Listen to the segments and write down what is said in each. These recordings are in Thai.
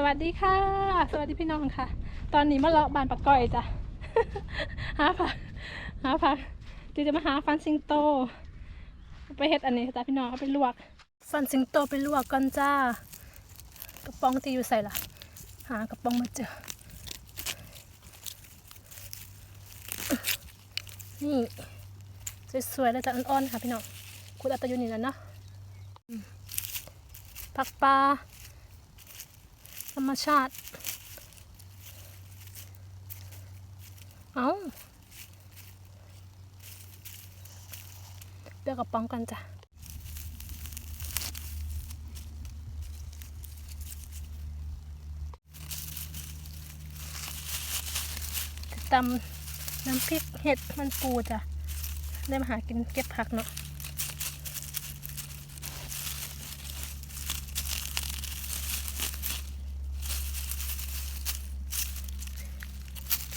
สวัสดีค่ะ สวัสดีพี่น้องค่ะ ตอนนี้มาเลาะบานปะก้อยจ้ะ หาผัก หาผักที่จะมาหาฟันสิงโต ไปเฮ็ดอันนี้จ้ะพี่น้องเอาไปลวก ฟันสิงโตไปลวกก่อนจ้า กระป๋องที่อยู่ใส่ละหากระป๋องมาเจอ นี่สวยๆแล้วจะอ่อนๆค่ะพี่น้องคุณอัตยุนี่แล้วเนาะผักปลา รรมชาติ เอาเลือกกระป๋องกันจ้ะจะตำน้ำพริกเห็ดมันปูจ้ะ ได้มาหากินเก็บผักเนาะ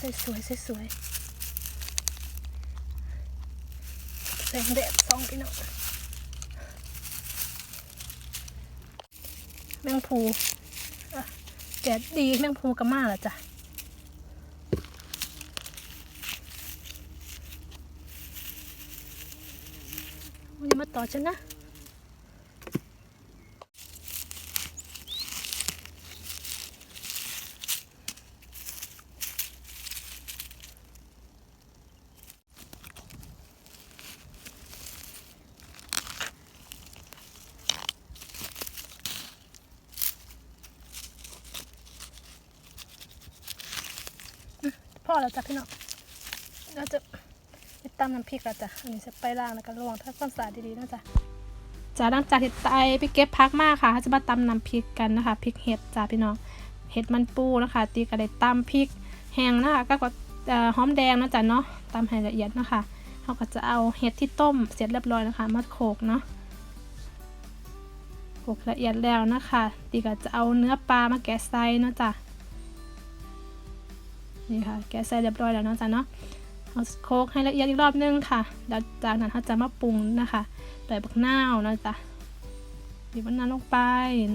สวยสวยสวยๆแสงแดดส่องพี่น้องแมงภูแดดดีแมงภูก็มาล้วจ้ะมันจะมาต่อฉันนะ พ่อแล้วจ้ะพี่น้องเราจะไปตำน้ำพริกแล้วจ้ะอันนี้จะไปล้างแล้วก็ลวงถ้าความสะอาดดีๆนะจ๊ะจ้าหลังจากที่ไตไปเก็บพักมากค่ะเขาจะมาตำน้ำพริกกันนะคะพริกเห็ดจ้าพี่น้องเห็ดมันปูนะคะ ตีกระเด็ดตำพริกแห้งนะคะก็กหอมแดงนะจ๊ะเนาะตำให้ละเอียดนะคะเขาก็จะเอาเห็ดที่ต้มเสร็จเรียบร้อยนะคะมาโขกเนาะโขกละเอียดแล้วนะคะตีก็จะเอาเนื้อปลามาแกะไส้เนะจ้ะ นี่ค่ะ แกะใส่เรียบร้อยแล้วเนาะจ๊ะเนาะเอาโคกให้ละเอียดอีกรอบนึงค่ะ แล้วจากนั้นเราจะมาปรุงนะคะใส่บักนาวนะจ๊ะบีบมะนาวลงไป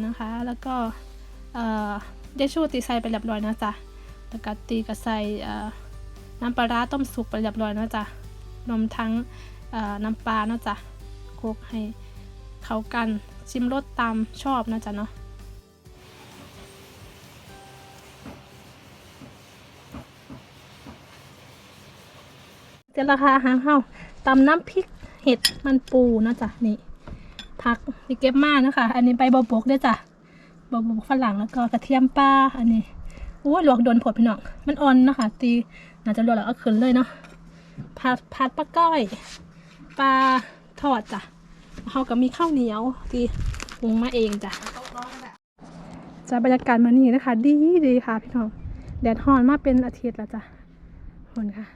นะคะ แล้วก็เอ่อเดชูตีใส่ไปเรียบร้อยนะจ๊ะแล้วก็ตีก็ใส่เอ่อน้ำปลาร้าต้มสุกไปเรียบร้อยนะจ๊ะรวมทั้งเอ่อน้ำปลานะจ๊ะโคกให้เข้ากันชิมรสตามชอบนะจ๊ะเนาะ เจ้าราคาอาหารเฮาตำน้ำพริกเห็ดมันปูนะจ๊ะนี่ผักที่เก็บมานะคะ อันนี้ใบบวบกด้วยจ้ะบวบกฝรั่งแล้วก็กระเทียมปลาอันนี้โอ้ยลวกโดนผดพี่น้องมันอ่อนนะคะตีน่าจะลวกแล้วเอาขึ้นเลยเนาะผัดผัดปลาก้อยปลาทอดจ้ะเขาก็มีข้าวเหนียวที่ปรุงมาเองจ้ะจะบรรยากาศมานี่นะคะ ดีดีค่ะพี่น้องแดดฮ้อนมาเป็นอาทิตย์แล้วจ้ะคนค่ะ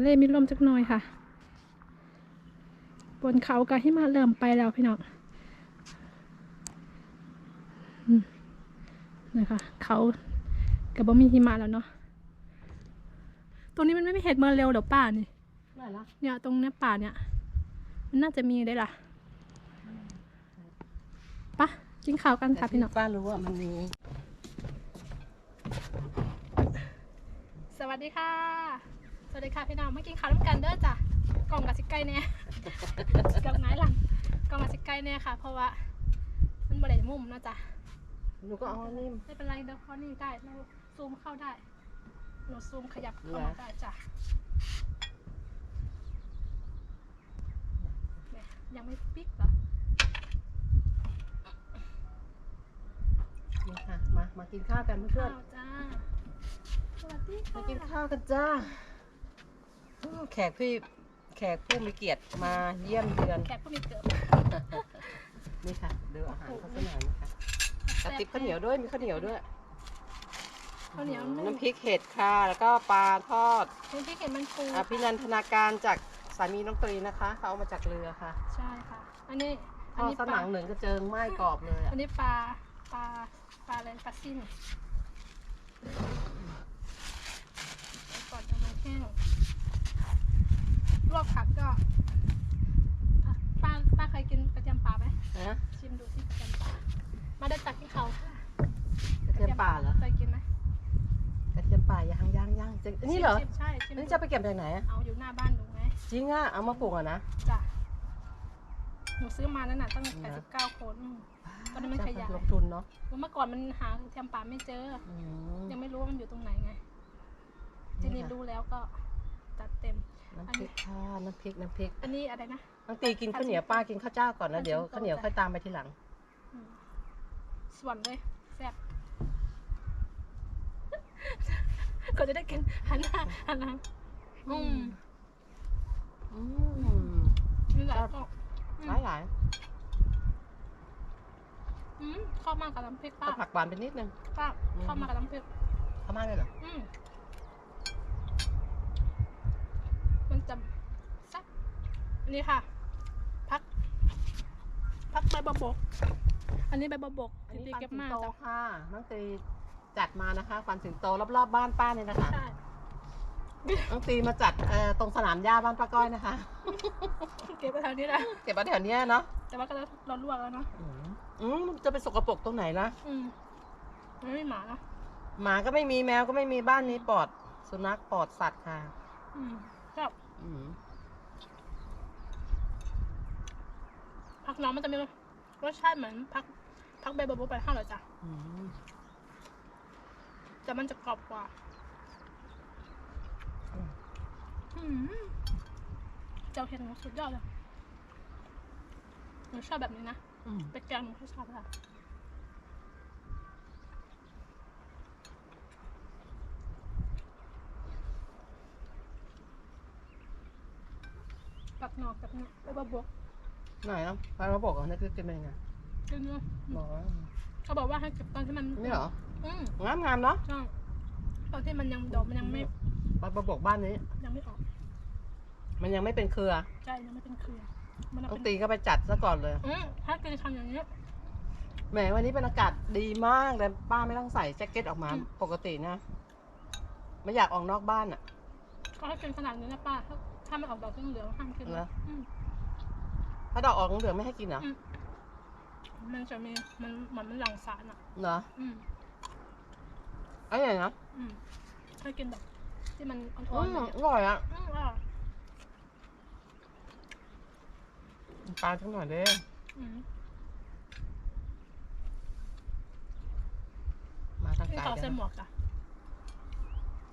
เลมีลมจักหน่อยค่ะ บนเขาก็ให้มาเริ่มไปแล้วพี่น้องอืมนะคะเขากับบ่มีหิมะแล้วเนาะตรงนี้มันไม่มีเห็ดเมอร์เร็วเดี๋ยวป่านี่ไหนล่ะเนี่ยตรงเนี้ยป่าเนี่ย มันน่าจะมีได้ล่ะปะกินข้าวกันค่ะพี่น้องป้ารู้ว่ามันมีสวัสดีค่ะ สวัสดีค่ะพี่น้องมากินข้าวร่วมกันเด้อจ้ะกล่องกับสิไก่เนี่ยกับไม้หลังกล่องกับสิไก่เนี่ยค่ะ เพราะว่ามันบริเวมุมเนาะจ้ะหนูก็เอาอันนี้ไม่เป็นไรเดี๋ยวเขานี่ได้เราซูมเข้าได้หนูซูมขยับเข้ามาได้จ้ะเนี่ยยังไม่ปิ๊กเหรอนี่ค่ะมามากินข้าวกันเพื่อข้านวจ้าสวัสดีๆค่ะมากินข้าวกันจ้าอืม แขกพี่แขกผู้มีเกียรติมาเยี่ยมเยือน แขกผู้มีเกิดนี่ค่ะ ดูอาหารเขาสักหน่อยนะคะกระติบข้าวเหนียวด้วยมีข้าวเหนียวด้วย ข้าวเหนียวน้ำพริกเห็ดค่ะ แล้วก็ปลาทอดน้ำพริกเห็นมันปูอภินันทนาการจากสามีน้องตรีนะคะเขาเอามาจากเรือค่ะใช่ค่ะ อันนี้ทอันอดนี้สปนัลางหนึ่งกระเจิงไหม้กรอบเลยอะอันนี้ปลาปลาปลาอะไรปลาซิ่นก่อนจะมาแห้ง ลวกผักก็ผัป้าป้าเคยกินกระเทียมป่าไหมชิมดูที่กระเทียมป่ามาได้จากที่เขากระเทียมป่าเหรอเคยกินไหมกระเทียมป่าย่างย่างย่างนี่เหรอใช่ชิมนี่จะไปเก็บจากไหนอะเอาอยู่หน้าบ้านหนูไงจริงอะเอามาปลูกอะนะจ้ะหนูซื้อมานั่นน่ะตั้งแปดสิเก้าคนตอนนี้มันขยายลงทุนเนาะเมื่อก่อนมันหากระเทียมป่าไม่เจอ ยังไม่รู้ว่ามันอยู่ตรงไหนไง ทีนี้รู้แล้วก็จัดเต็ม น้ำพริกค่ะน้ำพริกน้ำพริกอันนี้อะไรนะน้องตีกินข้าวเหนียวป้ากินข้าวเจ้าก่อนนะเดี๋ยวข้าวเหนียวค่อยตามไปทีหลังอืมส่วนเลยแซ่บก็จะได้กินหันหน้าหันหลังอืมอืมนี่แหละก็อืมหลายหลายอืมเข้ามากับน้ำพริกๆป้าเอาผักหวานไปนิดนึงป้าอืมเข้ามากับน้ำพริกเข้ามาเลยเหรออืมมัน จะแซ่บอันนี้ค่ะ พัก พักใบบัวบก อันนี้ใบบัวบกอันนี้ตีฟันเก็บสิงมาโตจ้ะค่ะน้องตีจัดมานะคะฟันสิงโตรอบๆบ้านป้าเนี่ยนะคะใช่ น้องตีมาจัดเอ่อตรงสนามหญ้าบ้านป้าก้อยนะคะ เก็บไปทางนี้นะเก็บไว้แถวเนี้ยเนาะแต่ว่าก็เราเราลวกแล้วเนาะอืมอืมจะไปสกปรกตรงไหนนะอืมไม่มีหมานะหมาก็ไม่มีแมวก็ไม่มีบ้านนี้ปลอด สุนัขปลอดสัตว์ค่ะ อืมชอบอืม ผักน้องมันจะมีรสชาติเหมือนผักผักใบบัวบกไปข้างเลยจ้ะอืมแต่มันจะกรอบกว่าอืมเจ้าเห็ดหนูสุดยอดเลยหนูชอบแบบนี้นะอืมไปแกงหนูก็ชอบค่ะปั นอกแบบนี้ใบบัวบกไหนอะพามาบอกอะนี่คือกินเป็นยังไงกินเนาะบอกว่าเขาบอกว่าให้เก็บตอนที่มันนี่เหรออืมงามงามๆเนาะใช่ตอนที่มันยังดอกมันยังไม่บ้านมาบอกบ้านนี้ ยังไม่ออก มันยังไม่เป็นเครือใช่ยังไม่เป็นเครือมันต้องเป็นตีก็ไปจัดซะก่อนเลยอืมถ้ากินคำอย่างนี้แหมวันนี้เป็นอากาศดีมากเลยป้าไม่ต้องใส่แจ็คเก็ตออกมามปกตินะ ไม่อยากออกนอกบ้านอะ ก็ให้กินขนาดนี้นะป้า ถ้าถ้ามันออกดอกเหลืองๆห้ามกินเหรอ อืม ถ้าดอกออกเหลืองๆไม่ให้กินเหรออืม มันจะมีมันเหมือนมันหลั่งสารอะ เหรออืมเอะไรนะอืมให้กินแบบที่มันอ่อือนมๆหน่อยอร่อยอะอืมอร่อยปลาทั้งหน่อยเด้อืมมาทางที่ไกลเขาเด้ใส่อหมวกอะ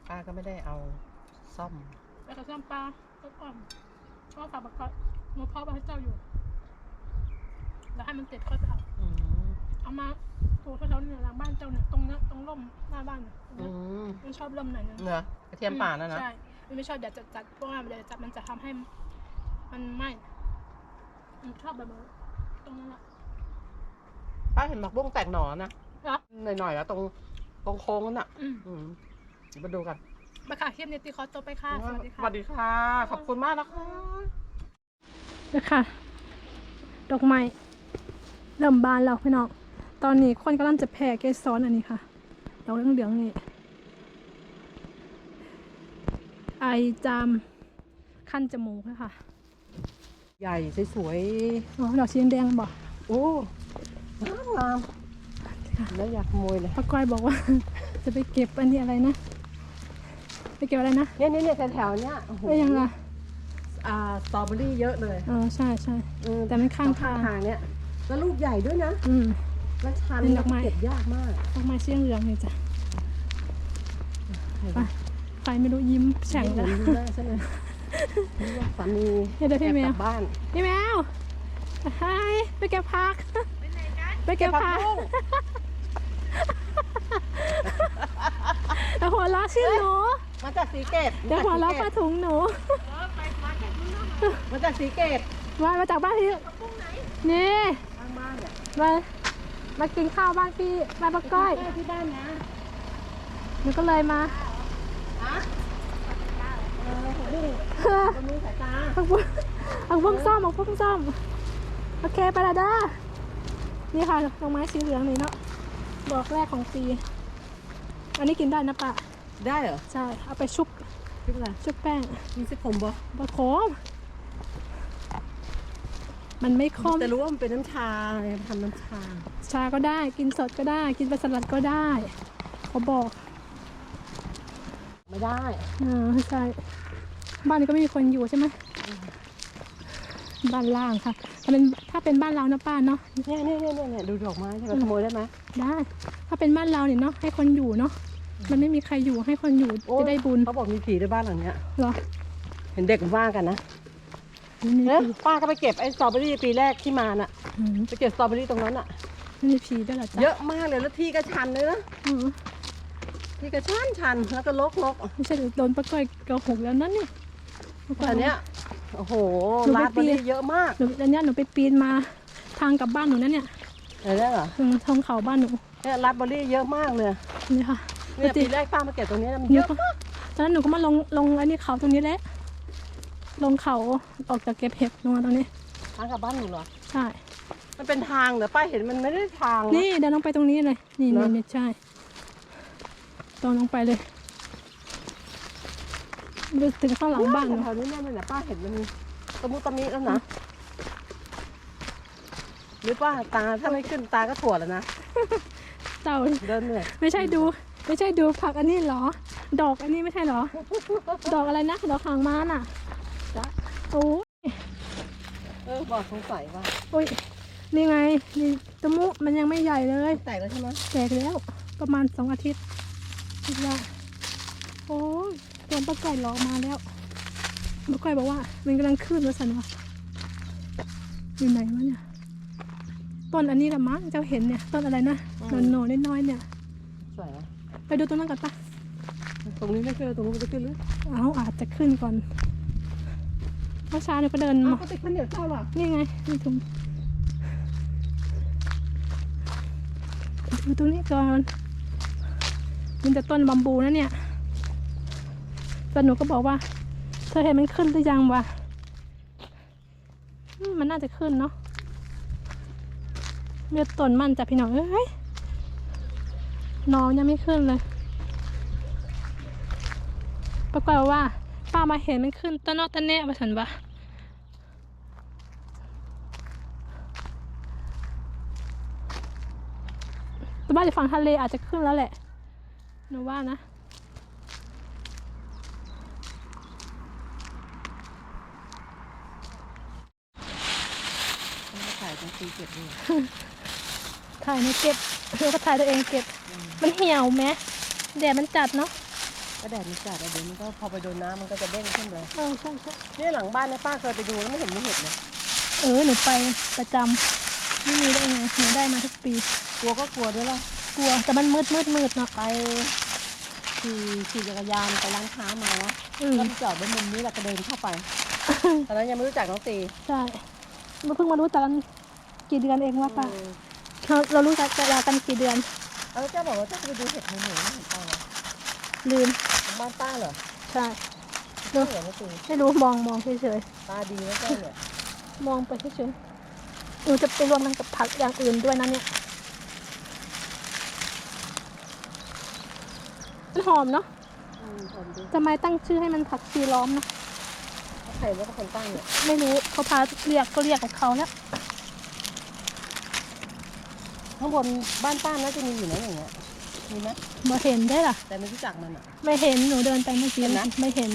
ป้าก็ไม่ได้เอาซ่อม แล้วก็ซ่อมปลา ก็อ่อมชอบฝากบักกอดหนูพ่อไปให้เจ้าอยู่ แล้วให้มันติดค่อยไปเอาอืมเอามาปลูกแถวๆเนี่ยหลังบ้านเจ้าเนี่ยตรงเนี้ยตรงร่มหน้าบ้านเนี่ยตรงอืเนี้ยมมันชอบร่มหน่อยนึงเหรอกระเทียมป่านั่นนะ ใช่มันไม่ชอบแดดจัดๆเพราะว่าแดดจัดมันจะทำให้มันไหม้มันชอบแบบนั้นตรงนั้นแหละป้าเห็นหมักบุ้งแตกหนอนะครับหน่อยๆแล้วตรงตรงโค้งนั่นน่ะอืมอืมเดี๋ยวมาดูกัน มาค่ะคลิปนี้ตีคอตัวไปค่ะ สวัสดีสค่ะ วัสดีค่ะ ขอบคุณมากนะคะ นะคะดอกไม้เริ่มบานแล้วพี่น้อง ตอนนี้คนกำลังจะแผ่เกสรอันนี้ค่ะดอกเหลืองๆนี่ไอจามขั้นจมูกนะคะใหญ่สวยอ๋อดอกสีแดงๆบอกๆโอ้งามงามแล้วอยากขโมยเลย ป้าก้อยบอกว่า จะไปเก็บอันนี้อะไรนะ ไปเก็บอะไรนะเนี่ยเนี่ยเนี่ยแถวๆเนี้ยโอ้โหไม่ยังล่ะอ่าสตรอเบอรี่เยอะเลยอ๋อใช่ใช่เออแต่มันข้างทางทางเนี่ยแล้วลูกใหญ่ด้วยนะอืม แล้วชันเป็นดอกไม้ เก็บยากมากดอกไม้สีเหลืองนี่จ้ะไปไฟไม่รู้ยิ้มแฉ่งเลเลยยดูหน้าฉันเลยนึกว่าสามีเดี๋ยวเดี๋ยวพี่แมวแอบกลับบ้าน พี่แมวไฮไปเก็บผักไปเก็บผักบุ้งแต่หัวเราะชื่อหนู มาจากสีเกตเดี๋ยวหัวเราะผ้าถุงหนูมาจากสีเกตมามาจากบ้านพี่นี่ข้างบ้านเนี่ยมามากินข้าวบ้านพี่บ้านป้าก้อยที่บ้านนะหนูก็เลยมาฮะเออหัวบุ้งบนมือสายตาเอาพวกเอาพวกซ่อมเอาพวกซ่อมโอเคไปละเด้อนี่ค่ะดอกไม้สีเหลืองนี่เนาะดอกแรกของปี อันนี้กินได้นะป้า ได้เหรอใช่เอาไปชุบคิดอะไรชุบแป้งมีสิผมบ่บะโขมมันไม่คมแต่รู้ว่ามันเป็นน้ำชาไงทำน้ำชา ชาก็ได้กินสดก็ได้ กินเป็นสลัดก็ได้เขาบอก ไม่ได้อ่าใช่บ้านนี้ก็ไม่มีคนอยู่ใช่ไหมบ้านล่างค่ะถ้าเป็นถ้าเป็นบ้านเรานะป้าเนาะเนี่ยเนี่ยเนี่ยเนี่ยดูดอกไม้ใช่ไหมขโมยได้ไหมได้ ถ้าเป็นบ้านเราเนี่ยเนาะให้คนอยู่เนาะ มันไม่มีใครอยู่ให้คนอยู่โอ้ยจะได้บุญเขาบอกมีผีในบ้านหลังเนี้ยเหรอเห็นเด็กมันว่ากันนะไม่มีเอ๊ะผีป้าก็ไปเก็บไอ้สตรอเบอรี่ปีแรกที่มาน่ะอืมไปเก็บสตรอเบอรี่ตรงนั้นอะไม่มีผีด้วยเหรอจ๊ะเยอะมากเลยแล้วที่ก็ชันเลยนะอืมที่ก็ชันชันแล้วก็ลกลกไม่ใช่โดนปลาก้อยเกาหกแล้วนั่นนี่ปลาก้แต่เนี้ยโอ้โหหนูไปลาดเบอรี่ปีนเยอะมากหนูอันเนี้ยหนูไปปีนมาทางกลับบ้านหนูนั่นเนี่ยเห็นไหมเหรอทางทางเขาบ้านหนูเนี่ยลาดเบอรี่เยอะมากเลยนี่ค่ะ เนี่ยจริปีงแรกป้ามาเก็บตรงเนี้ยมันหนูเยอะก็ตอนนั้นหนูก็มาลงลงอันนี้เขาตรงนี้แหละ ลงเขาออกจากเก็บเห็ดลงมาตรงนี้ ทางกลับบ้านหนูเหรอ ใช่ มันเป็นทางเหรอป้าเห็นมันไม่ได้ทางะ นี่เดินลงไปตรงนี้เลย นี่เหรนี่อนี่ใช่ตรงลงไปเลยไปถึงข้างหลังบ้านหนูแถวนี้เนี่ยเนี่ยป้าเห็นมันตะมุตะมิแล้วนะหรือป้าตาถ้าไม่ขึ้นตาก็ถั่วแล้วนะ เต่าเดินเหนื่อยไม่ใช่ดู ไม่ใช่ดูผักอันนี้เหรอ ดอกอันนี้ไม่ใช่เหรอ ดอกอะไรนะ ดอกหางม้าน่ะจ๊ะโอ้ยเออบอกสงสัยว่าโอ้ยนี่ไง นี่ตะมุมันยังไม่ใหญ่เลย แตกแล้วใช่ไหมแตกแล้ว ประมาณสองอาทิตย์คิดว่าโอ้ยโดนป้าไก่หลอกมาแล้วป้าไก่บอกว่า มันกำลังขึ้นแล้วสันวะอยู่ไหนวะเนี่ยต้นอันนี้ละมั้งเจ้าเห็นเนี่ย ต้นอะไรนะหนอนหนอนน้อยๆเนี่ย สวยนะ ไปดูตรงนั้นก่อนปะตรงนี้ไม่ขึ้นเลยตรงนู้นมันจะขึ้นหรือเอาอาจจะขึ้นก่อนเมื่อเช้าเนี่ยก็เดินอ้าวมาก็ติดข้าวเหนียวเจ้าเหรอนี่ไงนี่ถุงดูตรงนี้ก่อนมันจะต้นบัมบูนะเนี่ยแต่หนูก็บอกว่า เธอเห็นมันขึ้นหรือยังวะอืมมันน่าจะขึ้นเนาะเลือดต้นมันจ้ะพี่น้องเอ้ยห นอนยังไม่ขึ้นเลย ปรากฏว่าป้ามาเห็นมันขึ้นต้นนอกต้นแน่มาฉันวะแต่บ้านอยู่ฝั่งทะเลอาจจะขึ้นแล้วแหละหนูว่านะไม่ถ่ายตรงตีเก็บด้วย ถ่ายในเก็บเราก็ถ่ายตัวเองเก็บ มันเหี่ยวไหมแดดมันจัดเนาะก็แดดมันจัดอะเดี๋ยวมันก็พอไปโดนน้ำมันก็จะเด้งขึ้นเลยเออใช่ใช่เนี่ยหลังบ้านเนี่ยป้าเคยไปดูแล้วไม่เห็นมีเห็ดเลยเออหนูไปประจำไม่มีได้ไงหนูได้มาทุกปี กลัวก็กลัวด้วยล่ะกลัวแต่มันมืดมืดมืดเนาะไปขี่ขี่จักรยานไปร้านค้ามานะอืมแล้วมันจอดไว้มุมนี้แหละก็เดินเข้าไปตอนนั้นยังไม่รู้จักน้องตีใช่เราเพิ่งมารู้จักกันกี่เดือนเองว่าป่ะเออ เราเรารู้จักกันกี่เดือนเอาแล้วเจ้าบอกว่าเจ้าจะไปดูเห็ดหนูหนูไม่เห็นป้าเหรอลืมของบ้านป้าเหรอใช่เจ้าเหรอน้องตีไม่รู้มองมองเฉยตาดีนะเจ้าเนี่ยๆมองไปเฉยๆหนูจะไปรวมกันกับผักอย่างอื่นด้วยนะเนี่ยมันหอมเนาะอืมผมดูทำไมตั้งชื่อให้มันผักชีล้อมเนาะใครว่าเป็นคนตั้งเนี่ยไม่รู้เขาพาเรียกก็เรียกของเขาแล้ว ข้างบนบ้านป้าน่าจะมีอยู่นะอย่างเงี้ยมีไหมมาเห็นได้ล่ะแต่ไม่รู้จักมันอะ ไม่เห็นหนูเดินไปเมื่อกี้เห็นนะ ไม่เห็น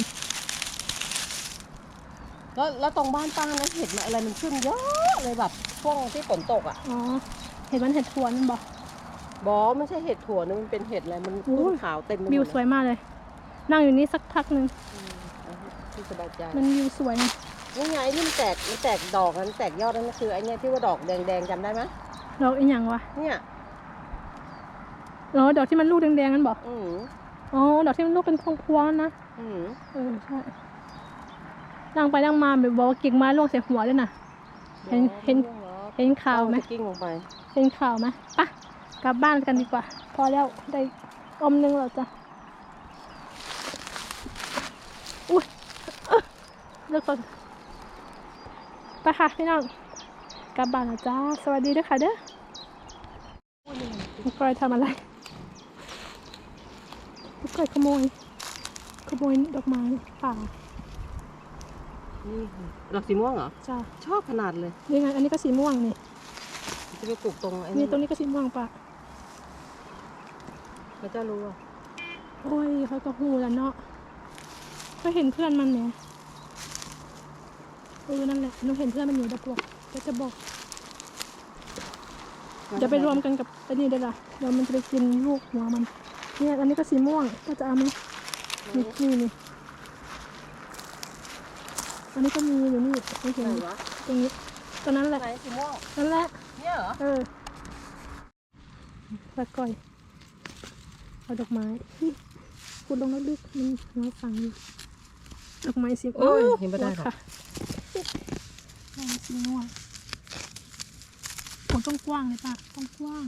แล้วแล้วตรงบ้านป้านะเห็ดมันอะไรมันขึ้นเยอะเลยแบบช่วงที่ฝนตกอะอ๋อ เห็นมันเห็ดทวนนั่นบอก บอไม่ใช่เห็ดถั่วนะมันเป็นเห็ดอะไรมันอุ้ขึ้ย นขาวเต็มไปหมดวิวเลยสวยมากเลย นั่งอยู่นี่สักพักหนึ่งอืมเอาที่สบายใจมันวิวสวยนี่ไงนี่มันแตกมันแตกดอกมันแตกยอดนั่นก็คือไอ้เนี่ยที่ว่าดอกแดงๆจำได้ไหม ดอกอีหยังวะเนี่ยอ๋อดอกที่มันลูกแดงๆนั่นบอกอืมอ๋อดอกที่มันลูกเป็นพวงๆนะอืมเออใช่นั่งไปนั่งมาแบบบอกว่ากิ่งไม้ร่วงใส่หัวเลยน่ะเห็นเห็นเห็นข่าวไหมเอจะกิ้งลงไปเห็นข่าวไหมปะกลับบ้านกันดีกว่า พอแล้วได้อมนึงแล้วจ้ะอุ้ยเอ้อเลิกก่อนไปค่ะพี่น้องกลับบ้านแล้วจ้า สวัสดีด้วยค่ะเด้อพี่ ก้อยทำอะไรพี่ก้อยขโมย ขโมยดอกไม้ป่านี่ค่ะดอกสีม่วงเหรอ จ้าชอบขนาดเลย นี่ไง อันนี้ก็สีม่วงนี่ จะไปปลูกตรงไอ้นี่นี่ตรงนี้ก็สีม่วงป่ะพระเจ้ารู้อะ โอ้ยเขาก็หูแล้วเนาะ ก็เห็นเพื่อนมันเนี่ยเออนั่นแหละหนูเห็นเพื่อนมันอยู่ตะปวกก็จะบอก จะไปรวมกันกับอันนี้ได้ละเดี๋ยวมันจะไปกินลูกหัวมัน เนี่ยอันนี้ก็สีม่วงก็จะเอาไหมนี่นี่นี่อันนี้ก็มีอยู่นี่ไม่เห็นไหนวะ ตรงนี้ตรงนั้นแหละไหนสีม่วงนั่นแหละ เนี่ยเหรอ เออปลาก่อย เอาดอกไม้นี่คุณลงลึกๆมันน้อยฟังอยู่ดอกไม้สีโอ้ยเห็นไม่ได้หรอกค่ะดอกไม้สีม่วง โอ้ต้องกว้างเลยป่ะต้องกว้าง